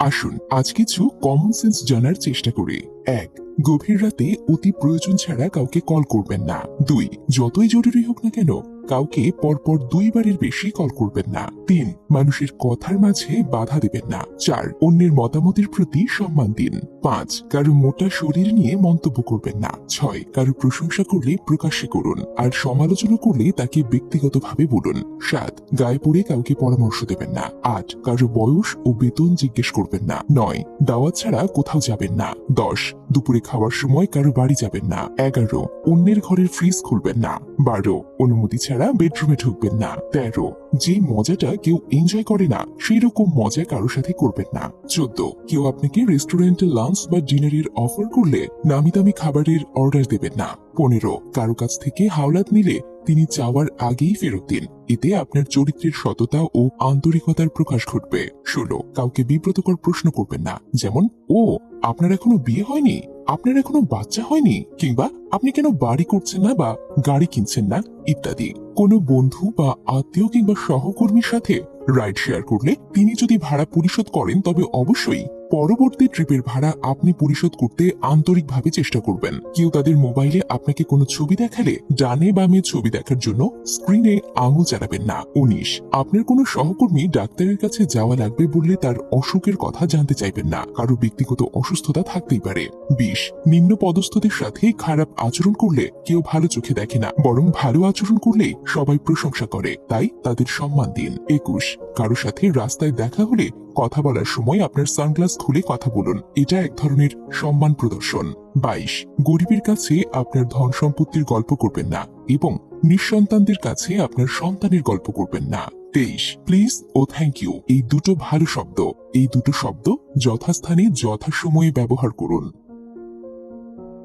আসুন, আজ কিছু কমন সেন্স জানার চেষ্টা করি। এক, গভীর রাতে অতি প্রয়োজন ছাড়া কাউকে কল করবেন না। দুই, যতই জরুরি হোক না কেন কাউকে পরপর দুইবারের বেশি কল করবেন না। তিন, মানুষের কথার মাঝে বাধা দেবেন না। চার, অন্যের মতামতের প্রতি সম্মান দিন। পাঁচ, কারও মোটা শরীর নিয়ে মন্তব্য করবেন না। ছয়, কারও প্রশংসা করলে প্রকাশ্যে করুন আর সমালোচনা করলে তাকে ব্যক্তিগতভাবে বলুন। সাত, গায়ে পড়ে কাউকে পরামর্শ দেবেন না। আট, কারও বয়স ও বেতন জিজ্ঞেস করবেন না। নয়, দাওয়াত ছাড়া কোথাও যাবেন না। দশ দুপুরে খাওয়ার সময় কারও বাড়ি যাবেন না। এগারো, অন্যের ঘরের ফ্রিজ খুলবেন না। বারো, অনুমতি ছাড়া বেডরুমে ঢুকবেন না। তেরো, যে মজাটা কেউ এনজয় করে না সেই রকম মজা কারও সাথে করবেন না। চোদ্দ, কেউ আপনাকে রেস্টুরেন্টে লাঞ্চ বা ডিনারের অফার করলে নামি দামি খাবারের অর্ডার দেবেন না। পনেরো, কারও কাছ থেকে হাওলাত নিলে তিনি চাওয়ার আগেই ফেরত দিন। এতে আপনার চরিত্রের সততা ও আন্তরিকতার প্রকাশ ঘটবে। ষোলো কাউকে বিব্রতকর প্রশ্ন করবেন না। যেমন, ও, আপনার এখনও বিয়ে হয়নি? আপনার এখনও বাচ্চা হয়নি? কিংবা আপনি কেন বাড়ি করছেন না বা গাড়ি কিনছেন না? ইত্যাদি। কোনো বন্ধু বা আত্মীয় কিংবা সহকর্মীর সাথে রাইড শেয়ার করলে তিনি যদি ভাড়া পরিশোধ করেন, তবে অবশ্যই পরবর্তী ট্রিপের ভাড়া আপনি পরিশোধ করতে আন্তরিকভাবে চেষ্টা করবেন। কেউ তাদের মোবাইলে আপনাকে কোনো ছবি দেখালে, ডানে বামে ছবি দেখার জন্য স্ক্রিনে আঙুল চালাবেন না। উনিশ, আপনার কোনো সহকর্মী ডাক্তারের কাছে যাওয়া লাগবে বললে তার অসুখের কথা জানতে চাইবেন না। কারও ব্যক্তিগত অসুস্থতা থাকতেই পারে। বিশ নিম্ন পদস্থদের সাথে খারাপ আচরণ করলে কেউ ভালো চোখে দেখে না, বরং ভালো আচরণ করলেই সবাই প্রশংসা করে। তাই তাদের সম্মান দিন। একুশ। কারও সাথে রাস্তায় দেখা হলে কথা বলার সময় আপনার সানগ্লাস খুলে কথা বলুন। এটা এক ধরনের সম্মান প্রদর্শন। বাইশ। গরিবের কাছে আপনার ধন সম্পত্তির গল্প করবেন না এবং নিঃসন্তানদের কাছে আপনার সন্তানের গল্প করবেন না। তেইশ। প্লিজ ও থ্যাংক ইউ। এই দুটো ভালো শব্দ। এই দুটো শব্দ যথাস্থানে যথাসময়ে ব্যবহার করুন।